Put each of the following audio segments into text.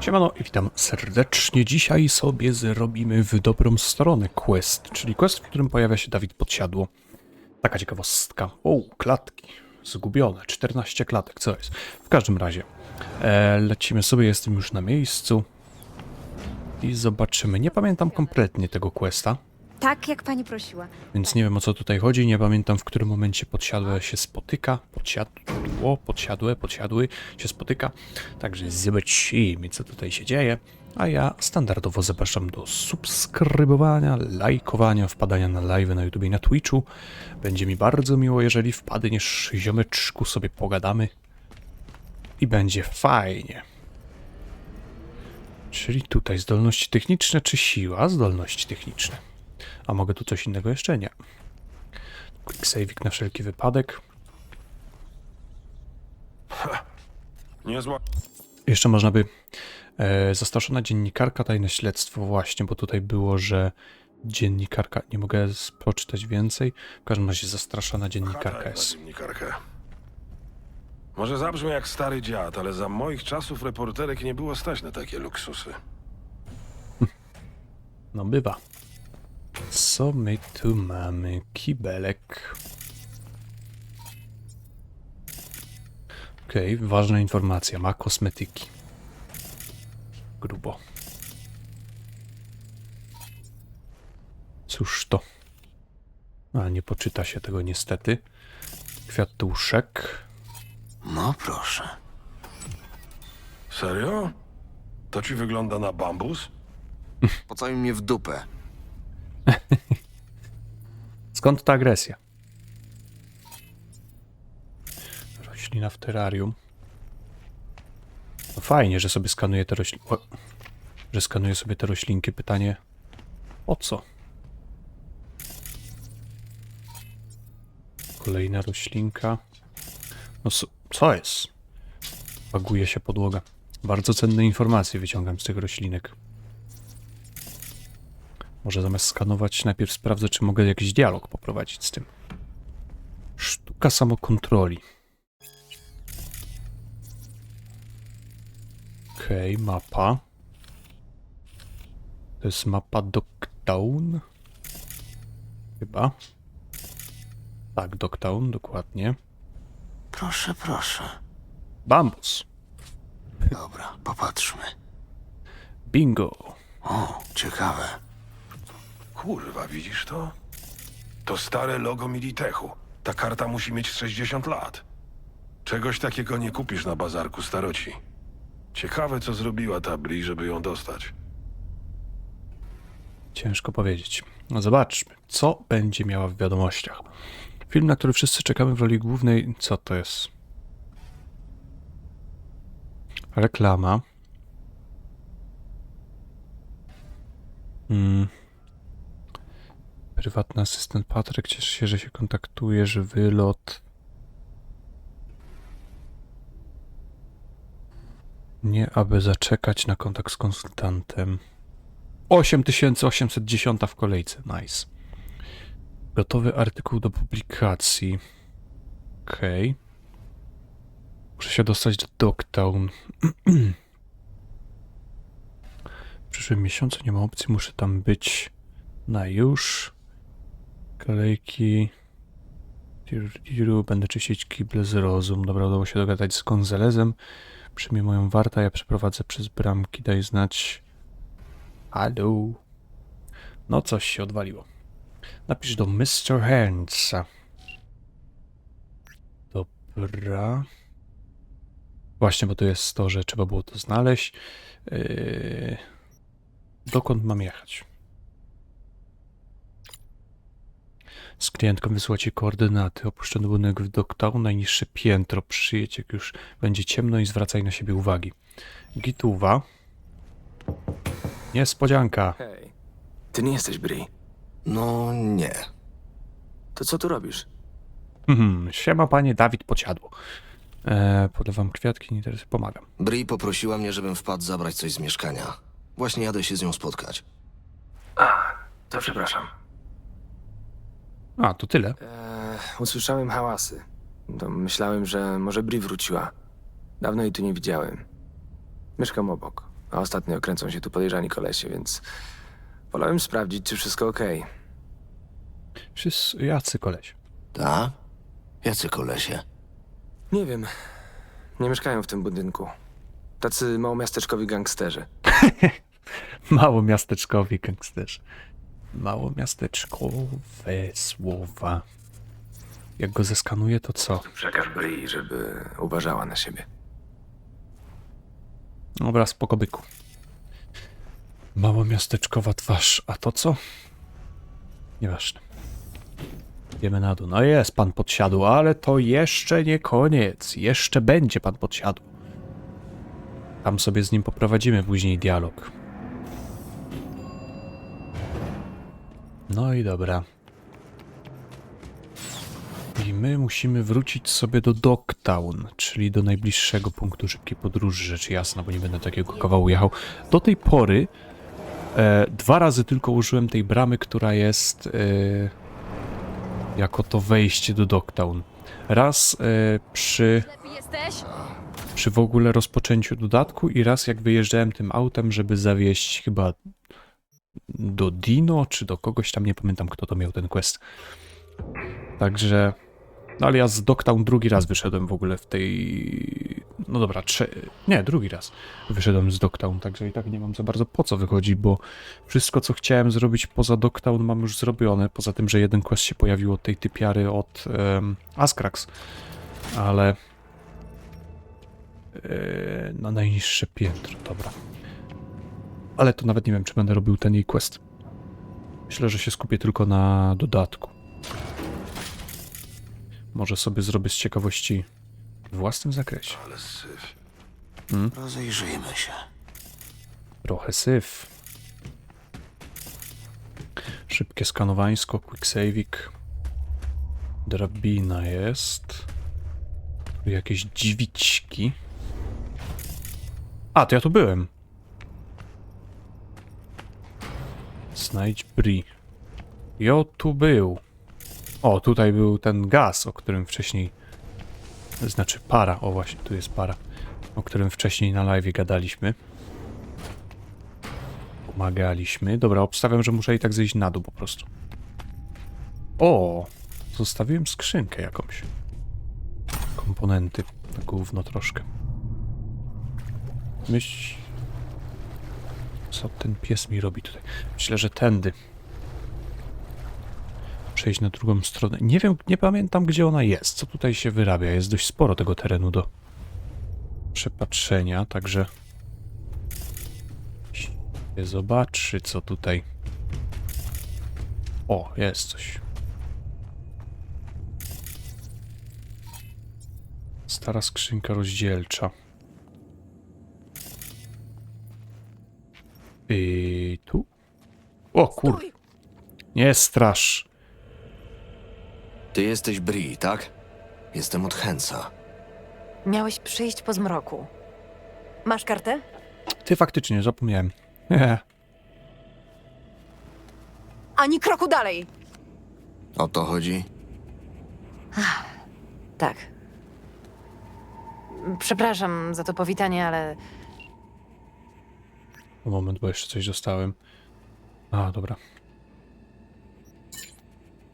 Siemano i witam serdecznie. Dzisiaj sobie zrobimy w dobrą stronę quest, czyli quest, w którym pojawia się Dawid Podsiadło. Taka ciekawostka. O, klatki. Zgubione. 14 klatek, co jest? W każdym razie, e, lecimy sobie, jestem już na miejscu. I zobaczymy. Nie pamiętam kompletnie tego questa, Tak, jak pani prosiła. więc nie wiem o co tutaj chodzi. Nie pamiętam w którym momencie podsiadłe się spotyka. Podsiadło, podsiadłe, podsiadły się spotyka. Także zobaczymy co tutaj się dzieje. A ja standardowo zapraszam do subskrybowania, lajkowania, wpadania na live na YouTube i na Twitchu. Będzie mi bardzo miło, jeżeli wpadniesz, ziomeczku, sobie pogadamy. I będzie fajnie. Czyli tutaj zdolności techniczne czy siła? Zdolności techniczne. A mogę tu coś innego jeszcze? Nie. Quick saving na wszelki wypadek. Niezła. Jeszcze można by. E, zastraszona dziennikarka, tajne śledztwo, właśnie, bo tutaj było, że dziennikarka. Nie mogę przeczytać więcej. W każdym razie zastraszona dziennikarka jest. dziennikarkę. Może zabrzmi jak stary dziad, ale za moich czasów reporterek nie było stać na takie luksusy. No bywa. Co my tu mamy? Kibelek. Okej, ważna informacja. Ma kosmetyki. Grubo. Cóż to? A, nie poczyta się tego niestety. Kwiatuszek. No proszę. Serio? To ci wygląda na bambus? Pocałuj mnie w dupę. Skąd ta agresja? Roślina w terrarium. No fajnie, że sobie skanuje te rośliny. Że skanuje sobie te roślinki. Pytanie, o co? Kolejna roślinka. No co, jest? Baguje się podłoga. Bardzo cenne informacje wyciągam z tych roślinek. Może zamiast skanować, najpierw sprawdzę, czy mogę jakiś dialog poprowadzić z tym. Sztuka samokontroli. Okej, mapa. To jest mapa Dogtown. Chyba. Tak, Dogtown, dokładnie. Proszę, proszę. Bambus. Dobra, popatrzmy. Bingo. O, ciekawe. Kurwa, widzisz to? To stare logo Militechu. Ta karta musi mieć 60 lat. Czegoś takiego nie kupisz na bazarku staroci. Ciekawe, co zrobiła ta Bri, żeby ją dostać. Ciężko powiedzieć. No zobaczmy, co będzie miała w wiadomościach. Film, na który wszyscy czekamy w roli głównej. Co to jest? Reklama. Hmm. Prywatny asystent Patryk cieszy się, że się kontaktujesz. Wylot. Nie, aby zaczekać na kontakt z konsultantem. 8810 w kolejce. Nice. Gotowy artykuł do publikacji. Okej. Muszę się dostać do Dogtown. w przyszłym miesiącu nie ma opcji, muszę tam być na już. Kolejki. Będę czyścić kible z rozum. Dobra, udało się dogadać z Gonzalezem. Przyjmie moją wartę, ja przeprowadzę przez bramki. Daj znać. Halo. No coś się odwaliło. Napisz do Mr. Handsa. Dobra. Właśnie, bo to jest to, że trzeba było to znaleźć. Yy... Dokąd mam jechać? Z klientką wysłać jej koordynaty. Opuszczony budynek w Dogtown, najniższe piętro. Przyjedź, jak już będzie ciemno i zwracaj na siebie uwagi. Gituwa. Niespodzianka. Hej, ty nie jesteś Bri. No nie. To co tu robisz? Mhm, siema panie, Dawid Podsiadło. E, podlewam kwiatki, nie interesuje, pomagam. Bri poprosiła mnie, żebym wpadł zabrać coś z mieszkania. Właśnie jadę się z nią spotkać. A, to przepraszam. A, to tyle. Eee, usłyszałem hałasy. To myślałem, że może Bri wróciła. Dawno jej tu nie widziałem. Mieszkam obok. A ostatnio kręcą się tu podejrzani kolesie, więc wolałem sprawdzić, czy wszystko okej. Wszyscy jacy koleś. Ta? Jacy kolesie? Nie wiem. Nie mieszkają w tym budynku. Tacy małomiasteczkowi gangsterzy. Mało miasteczkowi gangsterzy. Mało miasteczkowe słowa. Jak go zeskanuję, to co? Przekaż Bri, żeby uważała na siebie. Dobra, spoko byku. Mało miasteczkowa twarz. A to co? Nieważne. Idziemy na dół. No jest pan podsiadł, ale to jeszcze nie koniec. Jeszcze będzie pan podsiadł. Tam sobie z nim poprowadzimy później dialog. No i dobra. I my musimy wrócić sobie do Dogtown, czyli do najbliższego punktu szybkiej podróży, rzecz jasna, bo nie będę takiego kawału jechał. Do tej pory e, dwa razy tylko użyłem tej bramy, która jest e, jako to wejście do Dogtown. Raz e, przy, przy w ogóle rozpoczęciu dodatku i raz jak wyjeżdżałem tym autem, żeby zawieźć chyba do Dino, czy do kogoś tam, nie pamiętam kto to miał ten quest. Także, no ale ja z Dogtown drugi raz wyszedłem w ogóle w tej, no dobra, trze... nie, drugi raz wyszedłem z Dogtown, także i tak nie mam za bardzo po co wychodzi, bo wszystko co chciałem zrobić poza Dogtown mam już zrobione, poza tym, że jeden quest się pojawił od tej typiary od um, Askrax, ale e, na najniższe piętro, dobra. Ale to nawet nie wiem, czy będę robił ten jej quest. Myślę, że się skupię tylko na dodatku. Może sobie zrobię z ciekawości w własnym zakresie. Ale syf. Rozejrzyjmy się. Trochę syf. Szybkie skanowańsko, quick saving. Drabina jest. Tu jakieś dźwiczki. A, to ja tu byłem. Znajdź Bri. Jo, tu był. O, tutaj był ten gaz, o którym wcześniej... Znaczy para, o właśnie, tu jest para. O którym wcześniej na live gadaliśmy. Pomagaliśmy. Dobra, obstawiam, że muszę i tak zejść na dół po prostu. O! Zostawiłem skrzynkę jakąś. Komponenty. Gówno troszkę. Myśl... Co ten pies mi robi tutaj? Myślę, że tędy. Przejść na drugą stronę. Nie wiem, nie pamiętam gdzie ona jest. Co tutaj się wyrabia? Jest dość sporo tego terenu do przepatrzenia, także się zobaczy, co tutaj. O, jest coś. Stara skrzynka rozdzielcza. I tu? O kur... Nie strasz. Ty jesteś Bri, tak? Jestem od Hensa. Miałeś przyjść po zmroku. Masz kartę? Ty faktycznie, zapomniałem. Nie. Ani kroku dalej! O to chodzi? Tak. Przepraszam za to powitanie, ale Moment, bo jeszcze coś dostałem. A, dobra.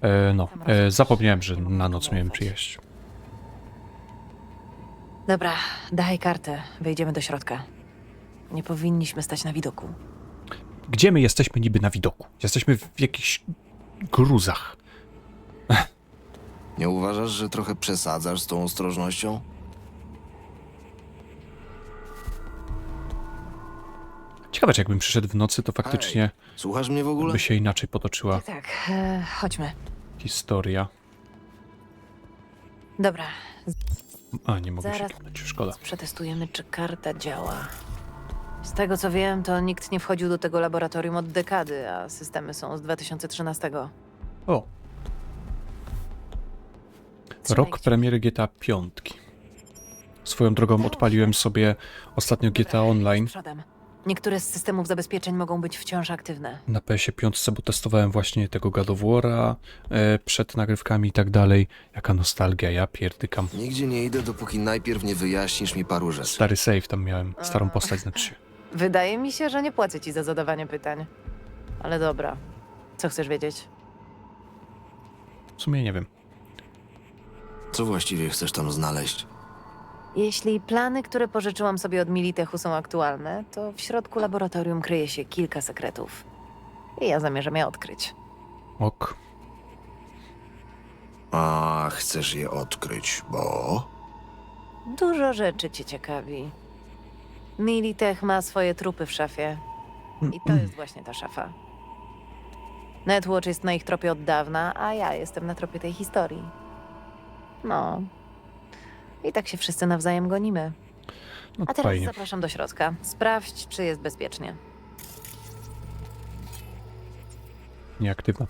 E, no, e, zapomniałem, że na noc miałem przyjeść. Dobra, daj kartę. Wejdziemy do środka. Nie powinniśmy stać na widoku. Gdzie my jesteśmy niby na widoku? Jesteśmy w jakichś gruzach. Nie uważasz, że trochę przesadzasz z tą ostrożnością? Ciekawe, czy jakbym przyszedł w nocy, to faktycznie Słuchasz mnie w ogóle? by się inaczej potoczyła Tak, tak. E, chodźmy. historia. Dobra, A, nie mogę Zaraz. się kliknąć, szkoda. przetestujemy, czy karta działa. Z tego co wiem, to nikt nie wchodził do tego laboratorium od dekady, a systemy są z 2013. O, Trzymaj rok kciuki. premiery GTA 5. Swoją drogą odpaliłem sobie ostatnio GTA Online Przodem. Niektóre z systemów zabezpieczeń mogą być wciąż aktywne. na PS 5, bo testowałem właśnie tego God of War'a e, przed nagrywkami i tak dalej. Jaka nostalgia, ja pierdykam. Nigdzie nie idę, dopóki najpierw nie wyjaśnisz mi paru rzeczy. Stary save tam miałem, starą postać znaczy się. Wydaje mi się, że nie płacę ci za zadawanie pytań. Ale dobra. Co chcesz wiedzieć? W sumie nie wiem. Co właściwie chcesz tam znaleźć? Jeśli plany, które pożyczyłam sobie od Militechu są aktualne, to w środku laboratorium kryje się kilka sekretów. I ja zamierzam je odkryć. Ok. A chcesz je odkryć, bo... Dużo rzeczy cię ciekawi. Militech ma swoje trupy w szafie. I to jest właśnie ta szafa. Netwatch jest na ich tropie od dawna, a ja jestem na tropie tej historii. No. I tak się wszyscy nawzajem gonimy. No A teraz fajnie. zapraszam do środka. Sprawdź, czy jest bezpiecznie. Nieaktywna.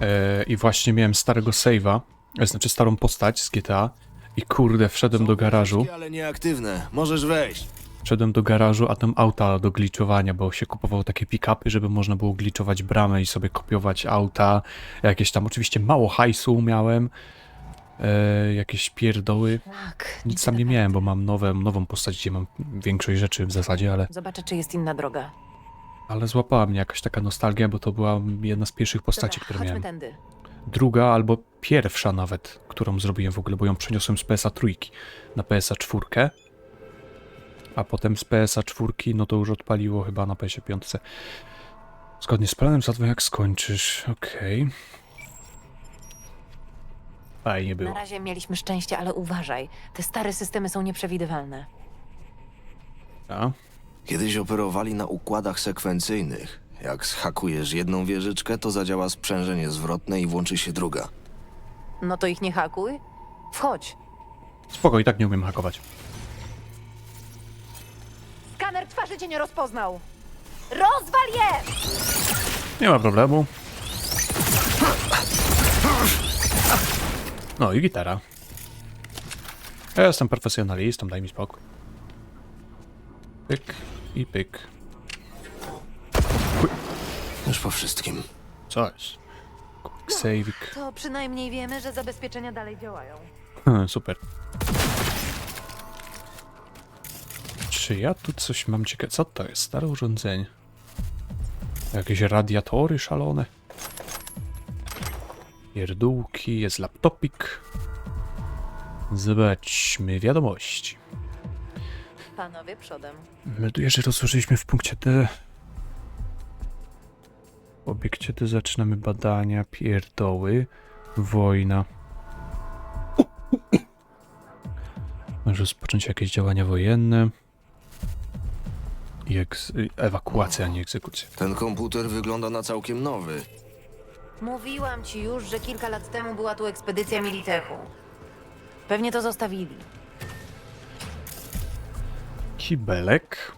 E, I właśnie miałem starego save'a, e, znaczy starą postać z GTA. I kurde, wszedłem do garażu. Ale nieaktywne. Możesz wejść. Wszedłem do garażu, a tam auta do gliczowania, bo się kupowało takie pick-upy, żeby można było gliczować bramę i sobie kopiować auta. Jakieś tam, oczywiście mało hajsu miałem. E, jakieś pierdoły. Tak. Nic tam nie miałem, bo mam nowe, nową postać, gdzie mam większość rzeczy w zasadzie, ale, Zobaczę, czy jest inna droga. ale złapała mnie jakaś taka nostalgia, bo to była jedna z pierwszych postaci, Dobra, które chodźmy miałem. tędy. Druga albo pierwsza nawet, którą zrobiłem w ogóle, bo ją przeniosłem z PSA trójki na PSA czwórkę. A potem z PSA czwórki, no to już odpaliło chyba na PSA piątce. Zgodnie z planem, zadzwoń jak skończysz. Okej. Fajnie Na było. razie mieliśmy szczęście, ale uważaj. Te stare systemy są nieprzewidywalne. A? Kiedyś operowali na układach sekwencyjnych. Jak zhakujesz jedną wieżyczkę, to zadziała sprzężenie zwrotne i włączy się druga. No to ich nie hakuj. Wchodź. Spoko, i tak nie umiem hakować. Skaner twarzy cię nie rozpoznał. Rozwal je! Nie ma problemu. No i gitara. Ja jestem profesjonalistą, daj mi spokój. Pyk i pyk. Już po wszystkim. Co jest? Quick saving. To przynajmniej wiemy, że zabezpieczenia dalej działają. Super. Czy ja tu coś mam ciekawe? Co to jest? Stare urządzenie. Jakieś radiatory szalone. Pierdółki, jest laptopik. Zobaczmy wiadomości. Panowie przodem. Melduję, że rozłożyliśmy w punkcie D. W obiekcie D zaczynamy badania, pierdoły, wojna. Może rozpocząć jakieś działania wojenne. I egz- ewakuacja, a nie egzekucja. Ten komputer wygląda na całkiem nowy. Mówiłam ci już, że kilka lat temu była tu ekspedycja Militechu. Pewnie to zostawili. Kibelek.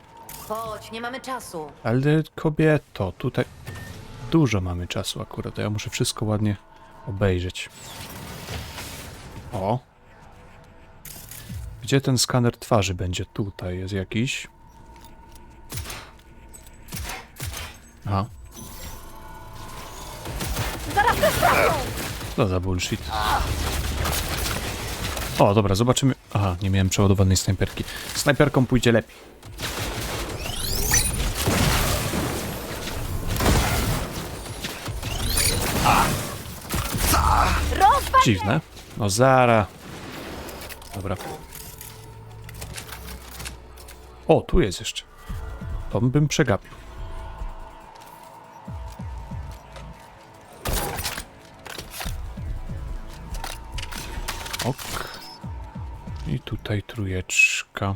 Chodź, nie mamy czasu. Ale kobieto, tutaj dużo mamy czasu akurat, ja muszę wszystko ładnie obejrzeć. O! Gdzie ten skaner twarzy będzie? Tutaj jest jakiś. Aha. Co za bullshit. O, dobra, zobaczymy. Aha, nie miałem przeładowanej snajperki. Snajperką pójdzie lepiej. Dziwne. No zara. Dobra. O, tu jest jeszcze. To bym przegapił. I tutaj trójeczka.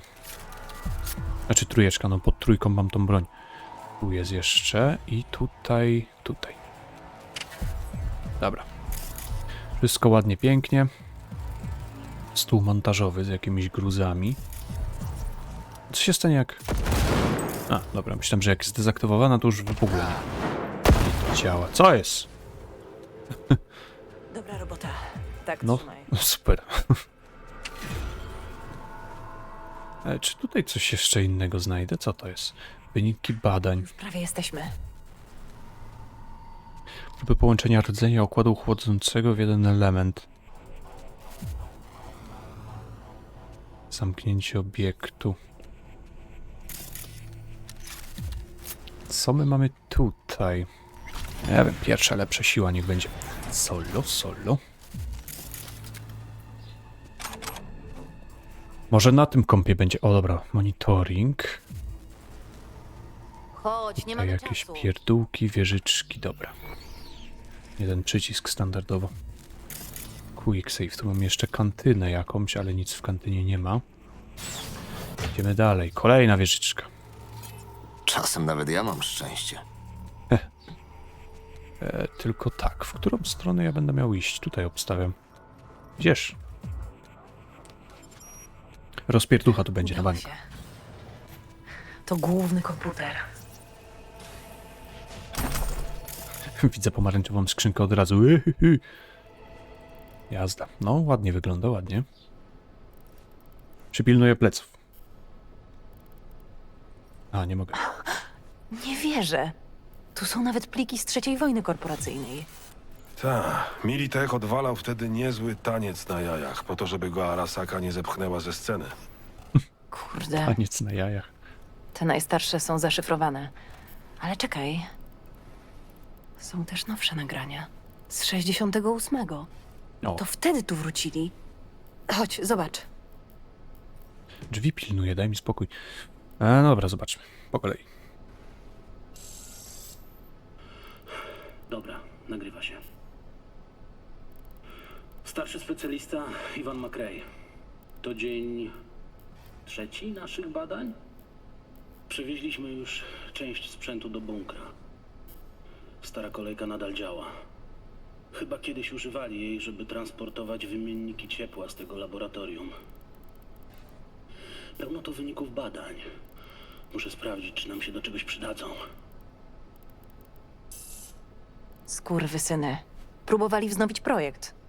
Znaczy trójeczka, no pod trójką mam tą broń. Tu jest jeszcze i tutaj, tutaj. Dobra. Wszystko ładnie, pięknie. Stół montażowy z jakimiś gruzami. Co się stanie jak... A, dobra, myślałem, że jak jest dezaktywowana, to już w ogóle nie, nie działa. Co jest? Dobra robota. Tak, No, trzymaj. super. Ale czy tutaj coś jeszcze innego znajdę? Co to jest? Wyniki badań. Prawie jesteśmy. Próby połączenia rdzenia układu chłodzącego w jeden element. Zamknięcie obiektu. Co my mamy tutaj? Nie wiem, pierwsza lepsza siła niech będzie. Solo, solo. Może na tym kompie będzie. O dobra, monitoring. Chodź, nie Tutaj mamy jakieś czasu. pierdółki, wieżyczki, dobra. Jeden przycisk standardowo. Quick save, tu mam jeszcze kantynę jakąś, ale nic w kantynie nie ma. Idziemy dalej, kolejna wieżyczka. Czasem nawet ja mam szczęście. E, tylko tak, w którą stronę ja będę miał iść? Tutaj obstawiam. Gdzież? Rozpierducha tu będzie na Udało bank. się. To główny komputer. Widzę pomarańczową skrzynkę od razu. Jazda. No, ładnie wygląda, ładnie. Przypilnuję pleców. A, nie mogę. Nie wierzę. Tu są nawet pliki z trzeciej wojny korporacyjnej. Ta, Militech odwalał wtedy niezły taniec na jajach, po to, żeby go Arasaka nie zepchnęła ze sceny. Kurde, Taniec na jajach. te najstarsze są zaszyfrowane. Ale czekaj. Są też nowsze nagrania. Z 68. O, To wtedy tu wrócili. Chodź, zobacz. drzwi pilnuję, daj mi spokój. E, no dobra, zobaczmy. Po kolei. Dobra, nagrywa się. Starszy specjalista Iwan McRae. To dzień trzeci naszych badań? Przewieźliśmy już część sprzętu do bunkra. Stara kolejka nadal działa. Chyba kiedyś używali jej, żeby transportować wymienniki ciepła z tego laboratorium. Pełno to wyników badań. Muszę sprawdzić, czy nam się do czegoś przydadzą. Skurwysyny. Próbowali wznowić projekt.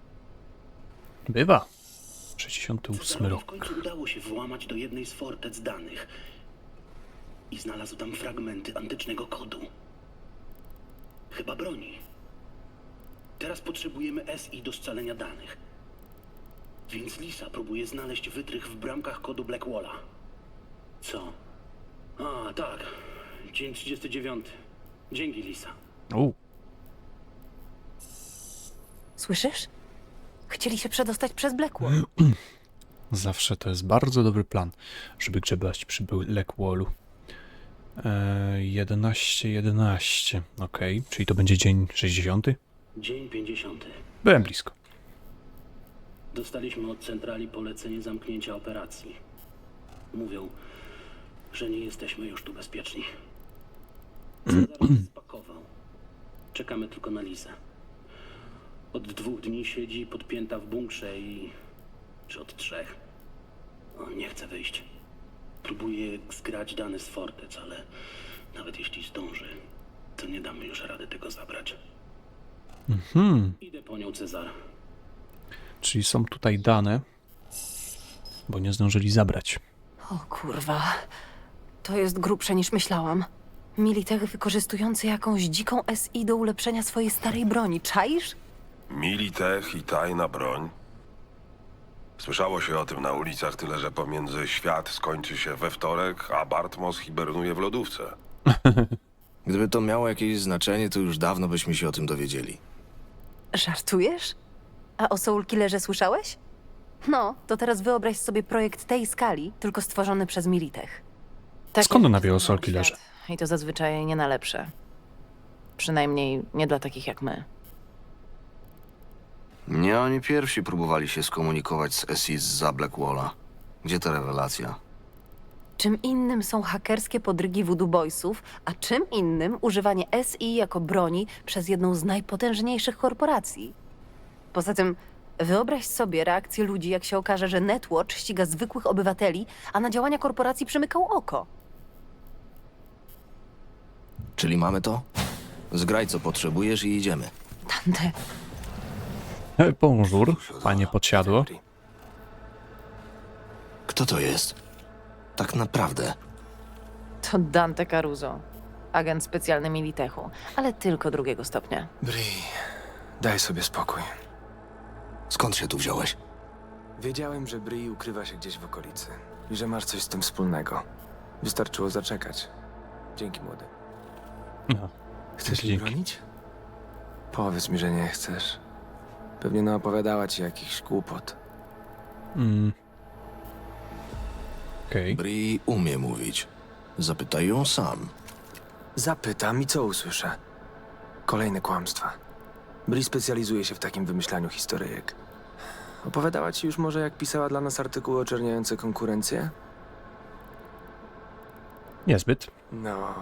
Bywa. 68 Cezarowi w rok. końcu udało się włamać do jednej z fortec danych i znalazł tam fragmenty antycznego kodu. Chyba broni. Teraz potrzebujemy SI do scalenia danych. Więc Lisa próbuje znaleźć wytrych w bramkach kodu Blackwalla. Co? A, tak. Dzień 39. Dzięki, Lisa. U, Słyszysz? Chcieli się przedostać przez Blackwall. zawsze to jest bardzo dobry plan, żeby grzebać przy Blackwallu. E, 11, 11. Okej, czyli to będzie dzień 60? Dzień 50. Byłem blisko. Dostaliśmy od centrali polecenie zamknięcia operacji. Mówią, że nie jesteśmy już tu bezpieczni. Cezar się spakował. Czekamy tylko na Lizę. Od dwóch dni siedzi podpięta w bunkrze i... czy od trzech? On nie chce wyjść. Próbuje zgrać dane z Fortec, ale nawet jeśli zdąży, to nie damy już rady tego zabrać. Hmm, Idę po nią, Cezar. czyli są tutaj dane, bo nie zdążyli zabrać. O kurwa. To jest grubsze niż myślałam. Militech wykorzystujący jakąś dziką SI do ulepszenia swojej starej broni. Czaisz? Militech i tajna broń. Słyszało się o tym na ulicach, tyle że pomiędzy świat skończy się we wtorek, a Bartmos hibernuje w lodówce. Gdyby to miało jakieś znaczenie, to już dawno byśmy się o tym dowiedzieli. Żartujesz? A o Soul Killerze słyszałeś? No, to teraz wyobraź sobie projekt tej skali, tylko stworzony przez Militech. Tak Skąd ona wie o Soul Killerze? I to zazwyczaj nie na lepsze. Przynajmniej nie dla takich jak my. Nie oni pierwsi próbowali się skomunikować z SI za Blackwalla. Gdzie ta rewelacja? Czym innym są hakerskie podrygi Voodoo Boysów, a czym innym używanie SI jako broni przez jedną z najpotężniejszych korporacji. Poza tym, wyobraź sobie reakcję ludzi, jak się okaże, że Netwatch ściga zwykłych obywateli, a na działania korporacji przymykał oko. Czyli mamy to? Zgraj co potrzebujesz i idziemy. Dante, Bonjour, panie podsiadło. Kto to jest? Tak naprawdę. to Dante Caruso, agent specjalny Militechu, ale tylko drugiego stopnia. Bri, daj sobie spokój. Skąd się tu wziąłeś? Wiedziałem, że Bri ukrywa się gdzieś w okolicy i że masz coś z tym wspólnego. Wystarczyło zaczekać. Dzięki, młody. No. Chcesz Dzięki. bronić? Powiedz mi, że nie chcesz. Pewnie naopowiadała ci jakiś głupot. Mm. Okej. Bri umie mówić. Zapytaj ją sam. Zapytam i co usłyszę? Kolejne kłamstwa. Bri specjalizuje się w takim wymyślaniu historyjek. Opowiadała ci już może, jak pisała dla nas artykuły oczerniające konkurencję? Niezbyt. No,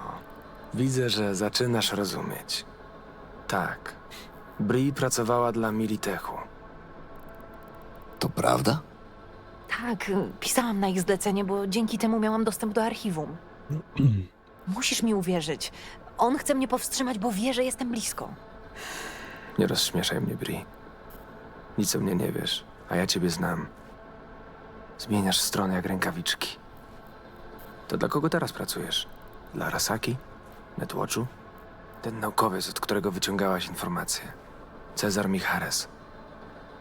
widzę, że zaczynasz rozumieć. Tak. Bri pracowała dla Militechu. To prawda? Tak, pisałam na ich zlecenie, bo dzięki temu miałam dostęp do archiwum. Musisz mi uwierzyć. On chce mnie powstrzymać, bo wie, że jestem blisko. Nie rozśmieszaj mnie, Bri. Nic o mnie nie wiesz, a ja ciebie znam. Zmieniasz stronę jak rękawiczki. To dla kogo teraz pracujesz? Dla Arasaki? Netwatchu? Ten naukowiec, od którego wyciągałaś informacje. Cezar Michares.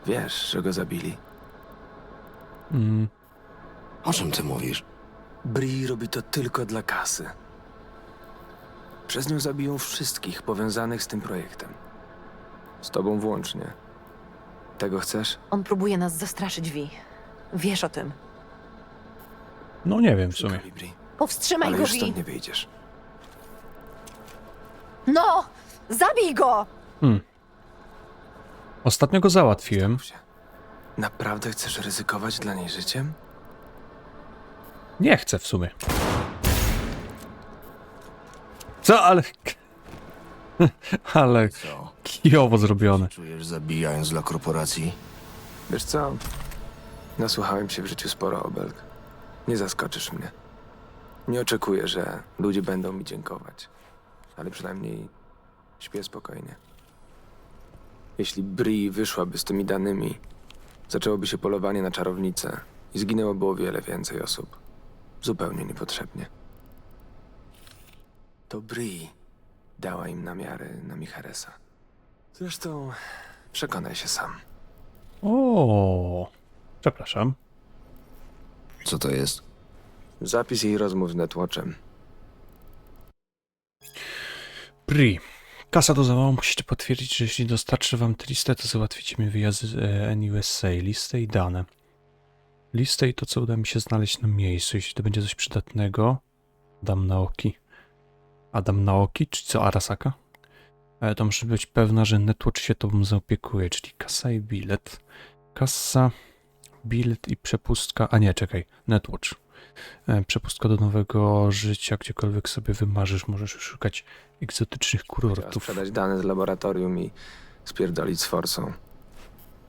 Wiesz, że go zabili. Mm. O czym ty mówisz? Bri robi to tylko dla kasy. Przez nią zabiją wszystkich powiązanych z tym projektem. Z tobą włącznie. Tego chcesz? On próbuje nas zastraszyć, Vi. Wiesz o tym. No nie wiem w sumie. Bri, Powstrzymaj ale go, już Vi. stąd nie wyjdziesz. No! Zabij go! Ostatnio go załatwiłem. Naprawdę chcesz ryzykować dla niej życiem? Nie chcę w sumie. Co, ale... ale Co? kijowo zrobione. Czujesz zabijając dla korporacji? Wiesz co? Nasłuchałem się w życiu sporo o Belg. Nie zaskoczysz mnie. Nie oczekuję, że ludzie będą mi dziękować. Ale przynajmniej śpię spokojnie. Jeśli Bri wyszłaby z tymi danymi, zaczęłoby się polowanie na czarownicę i zginęłoby o wiele więcej osób. Zupełnie niepotrzebnie. To Bri dała im namiary na Micharesa. Zresztą przekonaj się sam. O, przepraszam. Co to jest? Zapis jej rozmów z Netwatchem. Pri. Kasa to za mało. Musicie potwierdzić, że jeśli dostarczę wam tę listę, to załatwicie mi wyjazd e, NUSA, listę i dane. Listę i to, co uda mi się znaleźć na miejscu. Jeśli to będzie coś przydatnego, dam na oki. Adam Naoki, czy co, Arasaka? E, to muszę być pewna, że Netwatch się tobą zaopiekuje, czyli kasa i bilet. Kasa, bilet i przepustka. A nie, czekaj, Netwatch. E, przepustka do nowego życia, gdziekolwiek sobie wymarzysz, możesz szukać egzotycznych kurortów. sprzedać dane z laboratorium i spierdolić z forsą.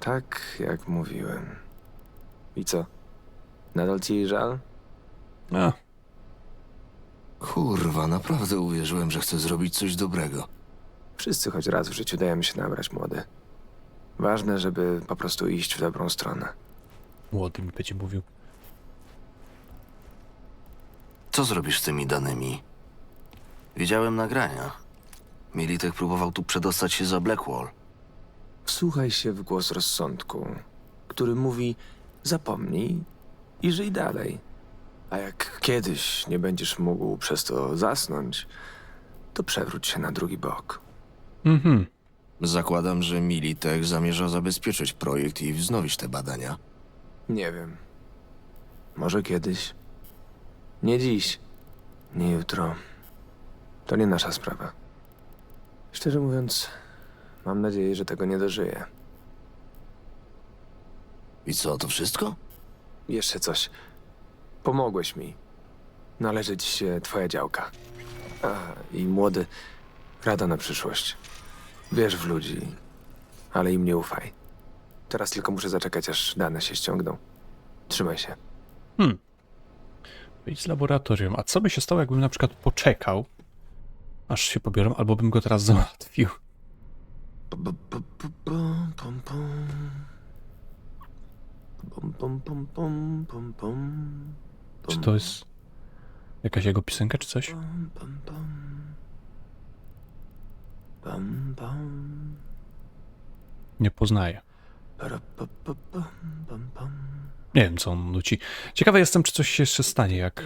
Tak jak mówiłem. I co? Nadal ci jej żal? A, Kurwa, naprawdę uwierzyłem, że chcę zrobić coś dobrego. Wszyscy choć raz w życiu dajemy się nabrać, młody. Ważne, żeby po prostu iść w dobrą stronę. młody mi będzie mówił. Co zrobisz z tymi danymi? Widziałem nagrania. Militek próbował tu przedostać się za Blackwall. Wsłuchaj się w głos rozsądku, który mówi: zapomnij i żyj dalej. A jak kiedyś nie będziesz mógł przez to zasnąć, to przewróć się na drugi bok. Mhm. Zakładam, że Militek zamierza zabezpieczyć projekt i wznowić te badania. Nie wiem. Może kiedyś. Nie dziś. Nie jutro. To nie nasza sprawa. Szczerze mówiąc, mam nadzieję, że tego nie dożyję. I co, to wszystko? Jeszcze coś. Pomogłeś mi. Należy ci się twoja działka. A, i młody, rada na przyszłość. Wierz w ludzi, ale im nie ufaj. Teraz tylko muszę zaczekać, aż dane się ściągną. Trzymaj się. Z laboratorium. A co by się stało, jakbym na przykład poczekał, aż się pobiorą, albo bym go teraz załatwił? Czy to jest jakaś jego piosenka, czy coś? Nie poznaję. Nie wiem, co on nuci. Ciekawy jestem, czy coś się jeszcze stanie, jak...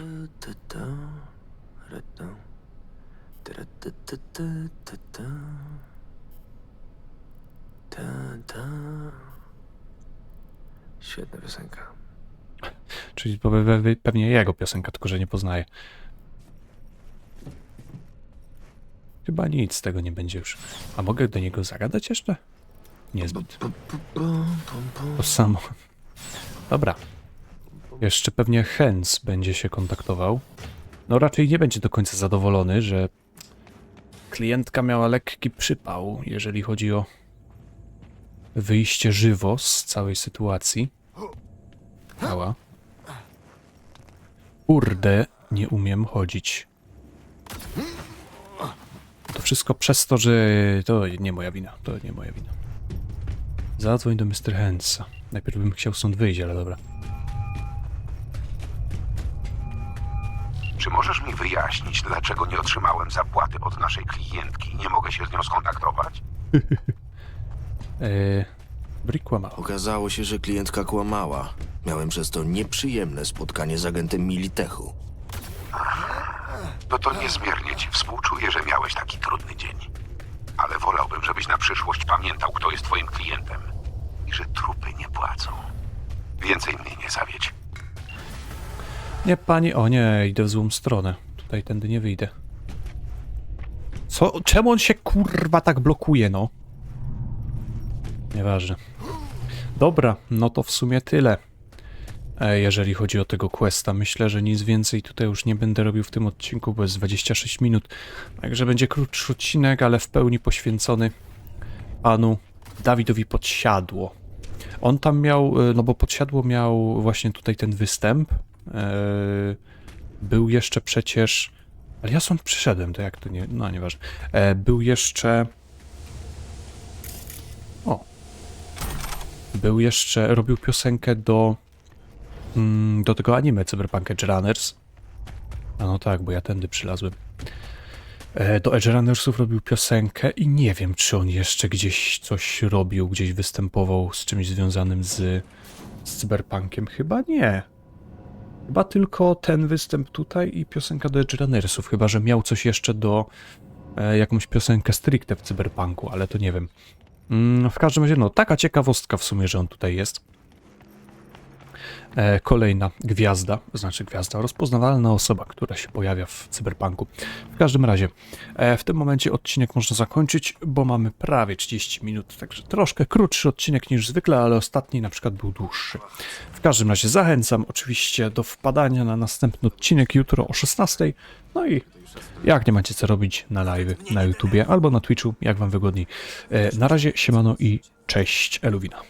Świetna piosenka. Czyli pewnie jego piosenka, tylko że nie poznaję. Chyba nic z tego nie będzie już. A mogę do niego zagadać jeszcze? Niezbyt. To samo. Dobra. Jeszcze pewnie Hens będzie się kontaktował. No raczej nie będzie do końca zadowolony, że klientka miała lekki przypał, jeżeli chodzi o wyjście żywo z całej sytuacji. Ała. Kurde, nie umiem chodzić. To wszystko przez to, że to nie moja wina. To nie moja wina. Zadzwoń do Mr. Hensa. Najpierw bym chciał stąd wyjść, ale dobra. Czy możesz mi wyjaśnić, dlaczego nie otrzymałem zapłaty od naszej klientki i nie mogę się z nią skontaktować? Eee, Brick kłamał. Okazało się, że klientka kłamała. Miałem przez to nieprzyjemne spotkanie z agentem Militechu. No to niezmiernie ci współczuję, że miałeś taki trudny dzień. Ale wolałbym, żebyś na przyszłość pamiętał, kto jest twoim klientem i że trupy Więcej mnie nie zawiedź. Nie, pani, o nie, idę w złą stronę. Tutaj tędy nie wyjdę. Co? Czemu on się kurwa tak blokuje, no? Nieważne. Dobra, no to w sumie tyle. E, jeżeli chodzi o tego questa, myślę, że nic więcej tutaj już nie będę robił w tym odcinku, bo jest 26 minut. Także będzie krótszy odcinek, ale w pełni poświęcony panu Dawidowi Podsiadło. On tam miał, e, no bo Podsiadło miał właśnie tutaj ten występ. E, Był jeszcze przecież. Ale ja stąd przyszedłem, to jak to nie. No, nieważne. E, Był jeszcze. O. Był jeszcze. Robił piosenkę do. mm, Do tego anime Cyberpunk Edge Runners. A no tak, bo ja tędy przylazłem. E, Do Edge Runnersów robił piosenkę i nie wiem, czy on jeszcze gdzieś coś robił, gdzieś występował z czymś związanym z, z Cyberpunkiem. Chyba nie. Chyba tylko ten występ tutaj i piosenka do Edge Runnersów, chyba że miał coś jeszcze do e, jakąś piosenkę stricte w Cyberpunku, ale to nie wiem. Mm, w każdym razie, no, taka ciekawostka w sumie, że on tutaj jest. E, kolejna gwiazda, znaczy gwiazda, rozpoznawalna osoba, która się pojawia w Cyberpunku. W każdym razie, e, w tym momencie odcinek można zakończyć, bo mamy prawie 30 minut, także troszkę krótszy odcinek niż zwykle, ale ostatni na przykład był dłuższy. W każdym razie zachęcam oczywiście do wpadania na następny odcinek jutro o 16. No i jak nie macie co robić na live na YouTubie albo na Twitchu, jak wam wygodniej. E, na razie siemano i cześć Eluwina.